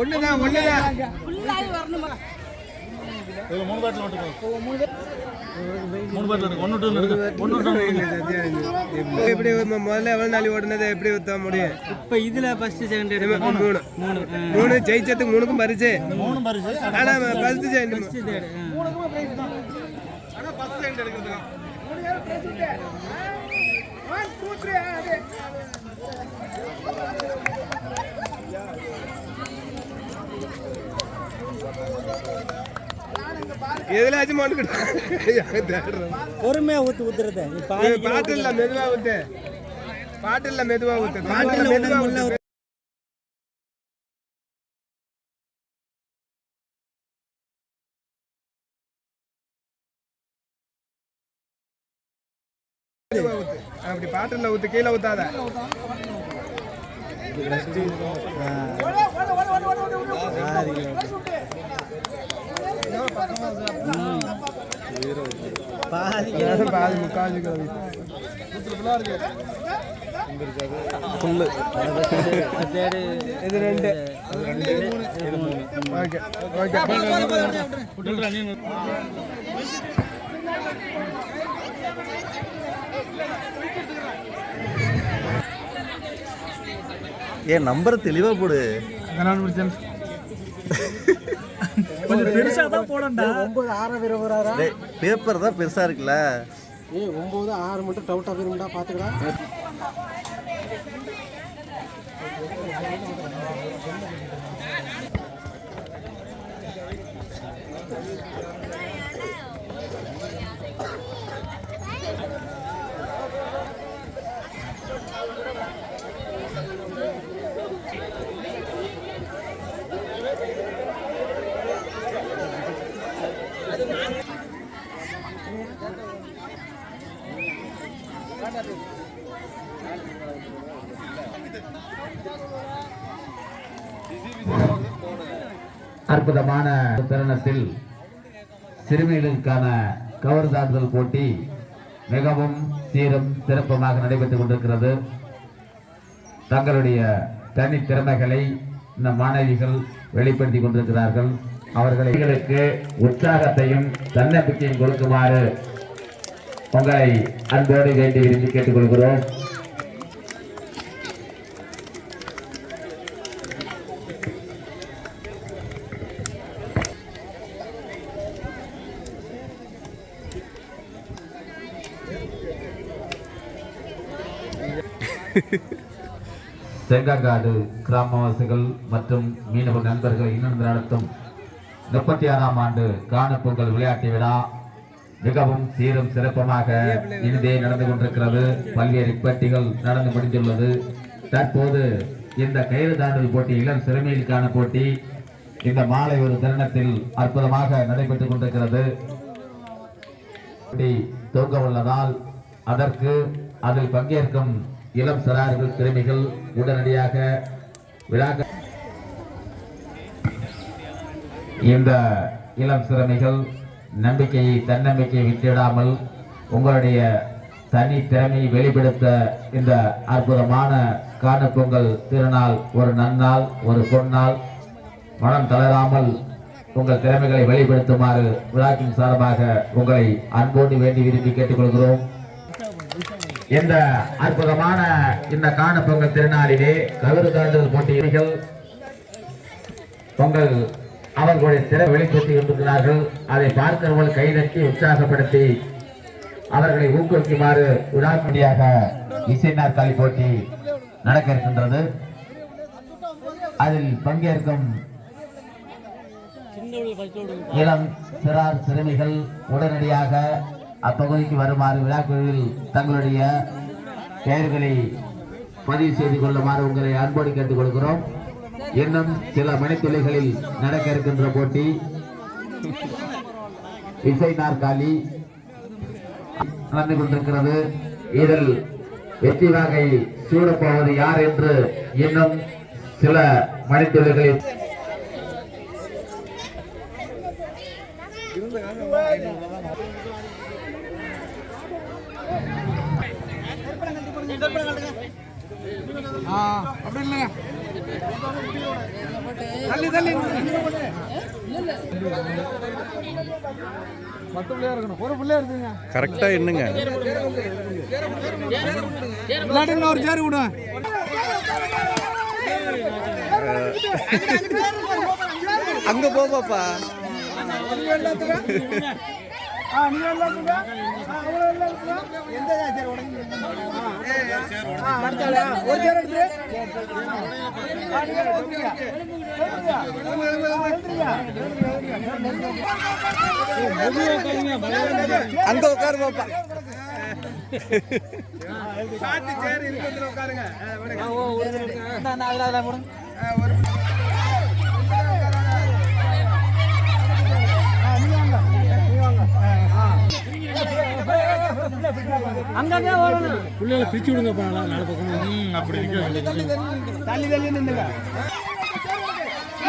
ஒண்ணுதான் ஒண்ணுதான். மூணு பாட்டில் மட்டும் எப்படி முதல்ல எவ்வளவு நாள் ஓடுனதை எப்படி ஊத்த முடியும்? இப்போ இதுல ஃபர்ஸ்ட் செகண்ட் மூணு. மூணு. மூணு ஜெயிச்சதுக்கு மூணுக்கும் பரிசு. மூணு பரிசு ஆனா ஃபர்ஸ்ட் ஜெயிண்ட் எதுலாச்சும் பொறுமையா ஊத்து ஊத்துறது. பாட்டு இல்ல மெதுவா ஊத்து. பாட்டு இல்ல மெதுவா ஊத்து. பாட்டு இல்ல, மெதுவா அப்படி பாட்டுல ஊத்து கீழே ஊத்தாத. பாதி முக்கால் இது ரெண்டு. ஓகே ஓகே விட்டுடுறா நீ ஏன் நம்பர் தெளிவா போடு. கொஞ்சம் பெருசாக தான் போடண்டா ஒன்பது ஆறு விரும்புறாரா டேய், பேப்பர் தான் பெருசா இருக்குல்ல. ஏய் ஒன்பது ஆறு மட்டும் டவுட்டா விரும்புடா பாத்துக்கடா. அற்புதமான தருணத்தில் சிறுமிகளுக்கான கவர் தாண்டுதல் போட்டி மிகவும் சீரும் சிறப்புமாக நடைபெற்றுக் கொண்டிருக்கிறது. தங்களுடைய தனி திறமைகளை இந்த மாணவிகள் வெளிப்படுத்திக் கொண்டிருக்கிறார்கள். அவர்களுக்கு உற்சாகத்தையும் தன்னம்பிக்கையும் கொடுக்குமாறு உங்களை அன்போடு வேண்டி விரும்பி கேட்டுக்கொள்கிறோம். தேங்காங்காடு கிராமவாசிகள் மற்றும் மீனவ நண்பர்கள் இணைந்து நடத்தும் முப்பத்தி ஆறாம் ஆண்டு காணப்பொங்கல் விளையாட்டு விழா மிகவும் சீரும் சிறப்பமாக இனிதே நடந்து கொண்டிருக்கிறது. பல்வேறு போட்டிகள் நடந்து முடிந்துள்ளது. தற்போது இந்த கயிறு தாண்டல் போட்டி இளம் சிறுமிகளுக்கான போட்டி இந்த மாலை ஒரு தருணத்தில் அற்புதமாக நடைபெற்றுக் கொண்டிருக்கிறது. துவங்க உள்ளதால் அதற்கு அதில் பங்கேற்கும் இளம் சிறார்கள் திறமைகள் உடனடியாக விழாக்க இந்த இளம் சிறமைகள் நம்பிக்கையை தன்னம்பிக்கையை விட்டுவிடாமல் உங்களுடைய தனி திறமையை வெளிப்படுத்த இந்த அற்புதமான காணுப்பொங்கல் திருநாள் ஒரு நன்னாள் ஒரு பொன்னாள். மனம் தளராமல் உங்கள் திறமைகளை வெளிப்படுத்துமாறு விழாக்கின் சார்பாக உங்களை அன்போடு வேண்டி விரும்பி கேட்டுக்கொள்கிறோம். இந்த அற்புதமான இந்த காண பொங்கல் திருநாளிலே கவிரு தாண்டுதல் போட்டிகள் பொங்கல் அவர்களுடைய திறமை வெளிப்படுத்தி கொண்டிருக்கிறார்கள். அதை பார்க்கிறவர்கள் கைதட்டி உற்சாகப்படுத்தி அவர்களை ஊக்குவிக்குமாறு விழாப்படியாக இசை நாற்காலி போட்டி நடக்க இருக்கின்றது. அதில் பங்கேற்கும் இளம் சிறார் சிறுமிகள் உடனடியாக அப்பகுதிக்கு வருமாறு விழாக்குழுவில் தங்களுடைய பெயர்களை பதிவு செய்து கொள்ளுமாறு உங்களை அன்போடு கேட்டுக் கொள்கிறோம் இன்னும் சில மணித்துளிகளில் நடக்க இருக்கின்ற போட்டி. இசை நாற்காலி நடந்து கொண்டிருக்கிறது. இதில் வெற்றி வாகை சூடப்போவது யார் என்று இன்னும் சில மணித்துளிகளில் அப்படி இல்லைங்க தள்ளி தள்ளி பத்து பிள்ளையா இருக்கணும் ஒரு பிள்ளையா இருக்குங்க கரெக்டா என்னங்க இல்லாட்டி ஒரு சேரு விடு அங்க போ பாப்பா ஆ நீ எல்லாத்துக்கு ஆ அவ்வளோ எந்த சேர் உடனே ஆ அடுத்த ஆளா? ஒரு சேர் எடுத்து ஆ நீங்க எடுத்துங்க எடுத்துங்க அங்க உட்காரு பாப்பா பாத்து சேர் ஆ, விடுங்க. பிள்ளைகளை பிரிச்சு விடுங்க பண்ணலாம் நாலு பக்கம் அப்படி தள்ளி தள்ளி நின்னுங்க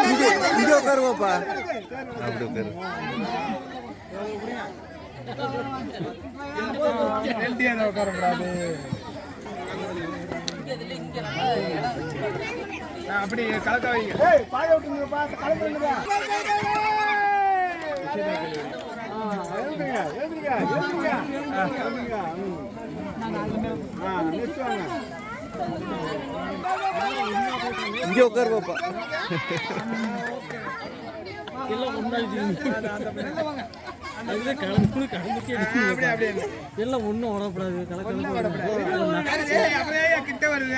இங்க இங்க உட்காரு பாப்பா அப்படி உட்காரு. உட்காரக்கூடாது. அப்படி கலக்க வைங்க. கலக்க வைங்க இங்கே எழுதுங்க உட்காரு பாப்பா எல்லாம் அப்படியே எல்லாம் ஒன்றும் ஓடக்கூடாது கிட்ட வருது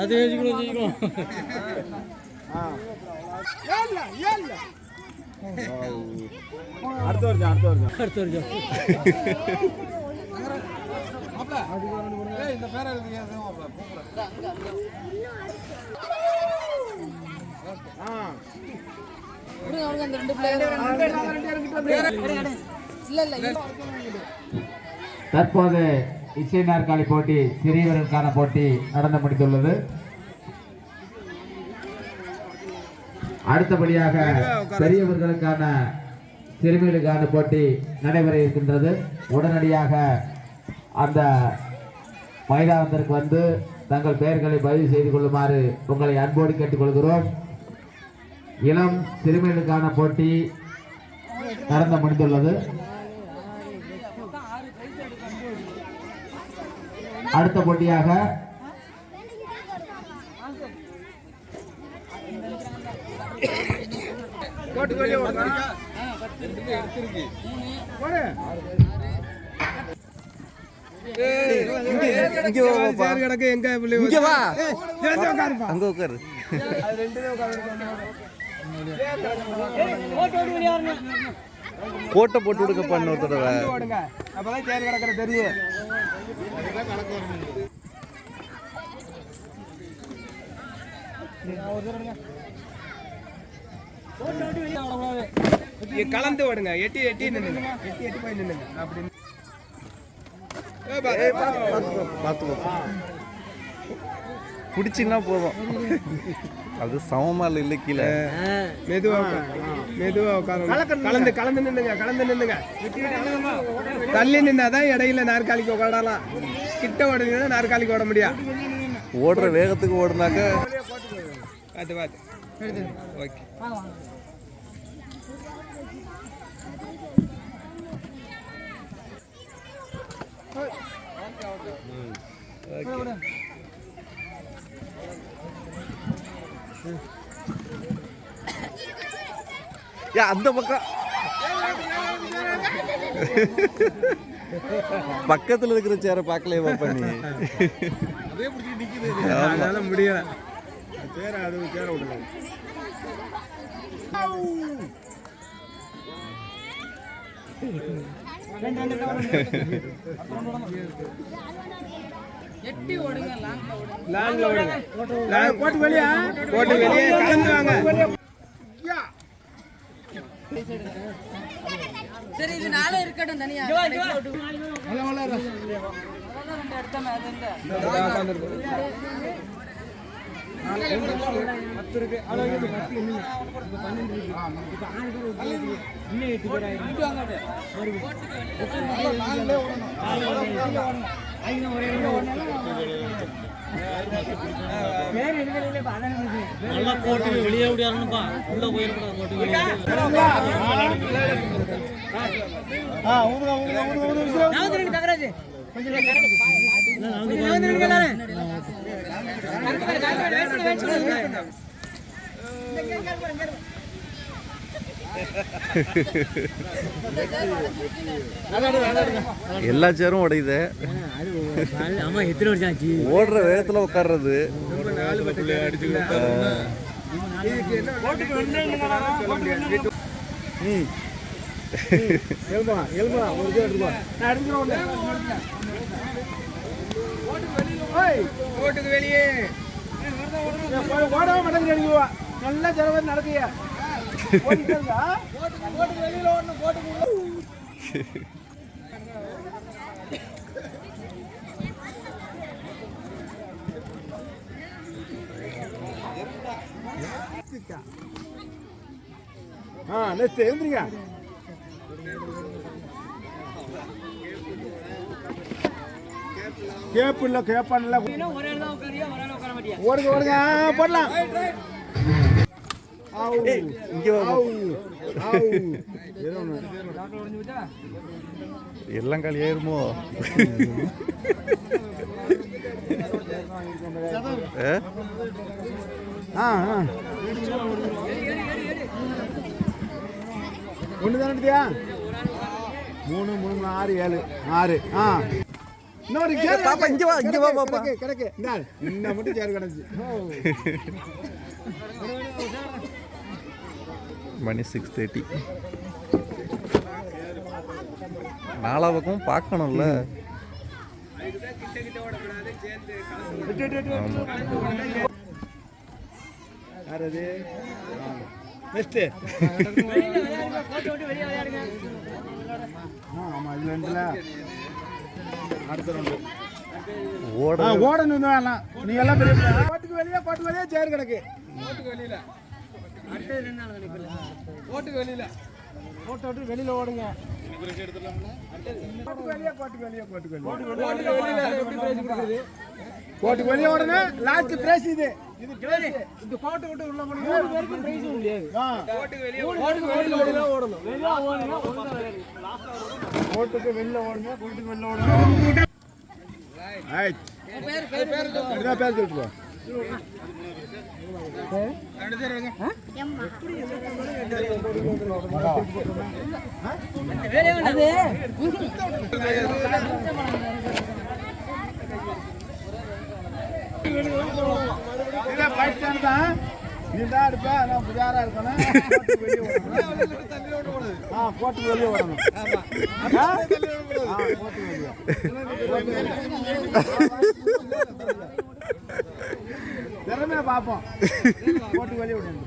அது வச்சுக்கணும் வச்சுக்கணும் ஆ. ஏல்ல, ஏல்ல. அடுத்த வருஷம் அடுத்த வருஷம் அடுத்த வருஷம் இந்த அந்த ரெண்டு பிள்ளைங்க. இல்ல இல்ல தற்போது இசை நாற்காலி போட்டி சிறியவர்களுக்கான போட்டி நடந்து முடித்துள்ளது அடுத்தபடியாக பெரியவர்களுக்கான சிறுமிகளுக்கான போட்டி நடைபெற இருக்கின்றது உடனடியாக அந்த மைதானத்திற்கு வந்து தங்கள் பெயர்களை பதிவு செய்து கொள்ளுமாறு உங்களை அன்போடு கேட்டுக்கொள்கிறோம். இளம் சிறுமிகளுக்கான போட்டி நடந்து முடிந்துள்ளது. அடுத்த போட்டியாக போட்டு இங்க வா சேர் கிடக்கு எங்க இங்க வா அங்க உட்காரு கோட்டை போட்டு விடுங்க பண்ண ஒரு தடவை அப்பதான் சேர் கிடக்குற தெரியும் கலந்து ஓடுங்க. எட்டி எட்டி நின்னுங்க எட்டி எட்டி போய் நின்னுங்க அப்படின்னு ஏய் பா, ஏய் பா. பார்த்து பாப்பா பிடிச்சின்னா போதும். அது சமமா இல்லை இல்லை கீழே. மெதுவா உட்காரு. மெதுவா உட்காரு கலந்து கலந்து நின்னுங்க கலந்து நின்னுங்க தள்ளி நின்னாதான் இடையில நாற்காலிக்கு உட்காரலாம் கிட்ட ஓடுனீங்கன்னா நாற்காலிக்கு ஓட முடியும் ஓடுற வேகத்துக்கு ஓடுனாக்க பார்த்து பார்த்து ஓகே. ஏ அந்த பக்கம் பக்கத்துல இருக்கிற சேரை பார்க்கலையே பாப்பா நீ அதனால முடியல சேர அது சேர விடல வெளியா வெளியே கலந்து வாங்க சரி இது நாளே இருக்கட்டும் தனியா. அது எங்க நல்லா கோட்டுக்கு வெளியே விடியாருன்னுப்பா உள்ள போயிருக்கூடாது கோட்டுக்கு ஆ ஊதுங்க ஊதுங்க ஊதுங்க ஊதுங்க எல்லா சேரும் உடையுது. ஓடுற வேகத்துல உட்கார்றது. எழுபா எழுபா ஒரு இது எடுத்துக்கோ நான் எடுத்துக்கிறேன் கோட்டுக்கு வெளியே. ஓடாம மடங்கு அடிக்குவா நல்லா ஜனவரி நடக்கையா வெளியில உள்ள. ஆ நெக்ஸ்ட் எழுந்துருங்க. கேப் இல்ல கேப்பான் இல்ல. ஓடுங்க ஓடுங்க ஆ, போடலாம். எல்லாம்? ஆ? ஆ? ஒன்று தானே மூணு மூணு, ஆறு ஏழு ஆறு ஆ. இன்னொரு சேர் பாப்பா, இங்க வா, இங்க வா, கிடக்கு, பாப்பா. கிடக்கு, கிடக்கு. இந்தா, இன்னும் மட்டும் சேர் கிடந்துச்சு மணி சிக்ஸ் தேர்ட்டி நாலா பக்கம் பார்க்கணும்ல. ஆமா யார் அது நெக்ஸ்ட்டு ஆ ஆமாம் இது ரெண்டுல அடுத்த ரெண்டு ஓட ஆ ஓடணும் எல்லாம். நீ எல்லாம் பெரிய பிள்ளை. கோட்டுக்கு வெளியே வெளியே சேர் கிடக்கு. கோட்டுக்கு வெளியில. கோட்டுக்கு வெளியில. கோட்டை விட்டு வெளியில ஓடுங்க. வெளியே வெளியே கோட்டுக்கு வெளியே ஓடுங்க. லாஸ்ட் பிரைஸ் இது. இது பிரைஸ் இந்த கோட்டை விட்டு உள்ள போனீங்க மூணு பேருக்கு பிரைஸ் முடியாது கோட்டுக்கு வெளியே கோட்டுக்கு வெளியில ஓடணும். வெளியே ஓடுங்க. கோட்டுக்கு வெளியில ஓடுங்க. கோட்டுக்கு வெளியில ஓடுங்க. ரைட் பேர் பேர் பேர் என்ன பேர் சொல்லிட்டு இல்ல பைக் ஸ்டாண்ட் தான் நீ தான் இருப்ப நான் புஜாரா இருக்கணும். வெளியே ஆ? வெளியே. திறமையா பார்ப்போம். வெளியே விடணும்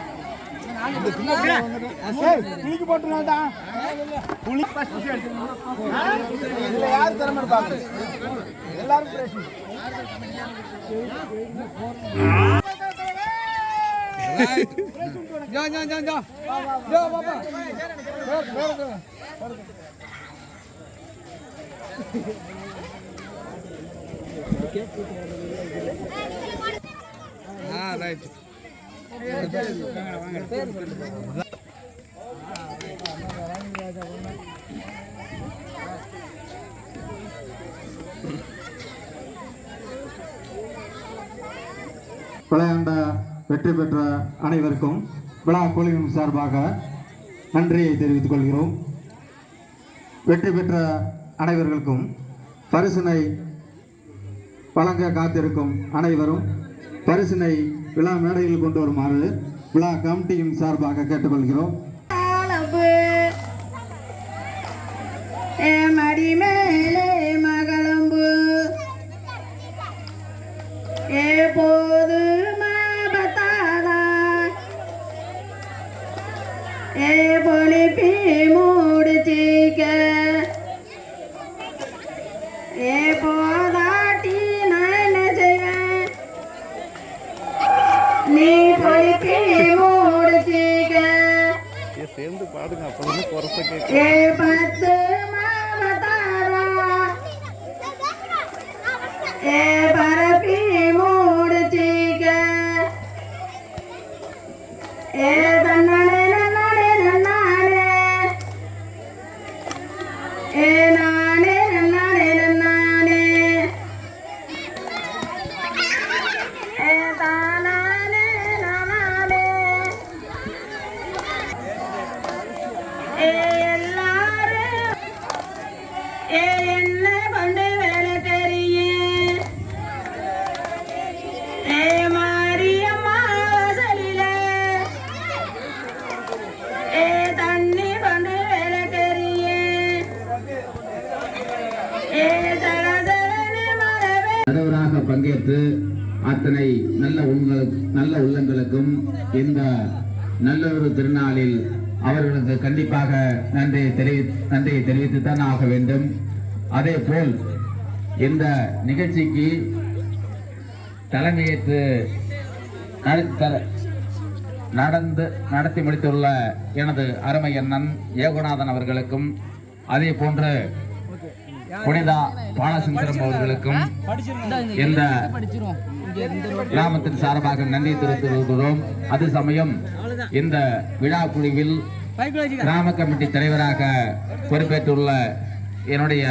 குளிக்கு போட்டுருவாண்டா குளி இதுல யார் திறமை பாக்கு எல்லாரும் ஜா ஜா ஜா ஜா ஜா பாப்பா ஆ ரைட் விளையாண்ட வெற்றி பெற்ற அனைவருக்கும் விழா குழுவின் சார்பாக நன்றியை தெரிவித்துக் கொள்கிறோம். வெற்றி பெற்ற அனைவர்களுக்கும் பரிசினை வழங்க காத்திருக்கும் அனைவரும் பரிசினை விழா மேடையில் கொண்டு வருமாறு விழா கமிட்டியின் சார்பாக கேட்டுக்கொள்கிறோம். ஏ அத்தனை நல்ல உங்களுக்கு நல்ல உள்ளங்களுக்கும் இந்த நல்ல ஒரு திருநாளில் அவர்களுக்கு கண்டிப்பாக நன்றியை தெரிவி நன்றியை தெரிவித்துத்தான் ஆக வேண்டும். அதே போல் இந்த நிகழ்ச்சிக்கு தலைமையேற்று நடந்து நடத்தி முடித்துள்ள எனது அருமை அண்ணன் ஏகுநாதன் அவர்களுக்கும் அதே போன்று புனிதா பாலசுந்தரம் அவர்களுக்கும் இந்த கிராமத்தின் சார்பாக நன்றி தெரிவித்துள்ளோம் அது சமயம் இந்த விழா குழுவில் கிராம கமிட்டி தலைவராக பொறுப்பேற்றுள்ள என்னுடைய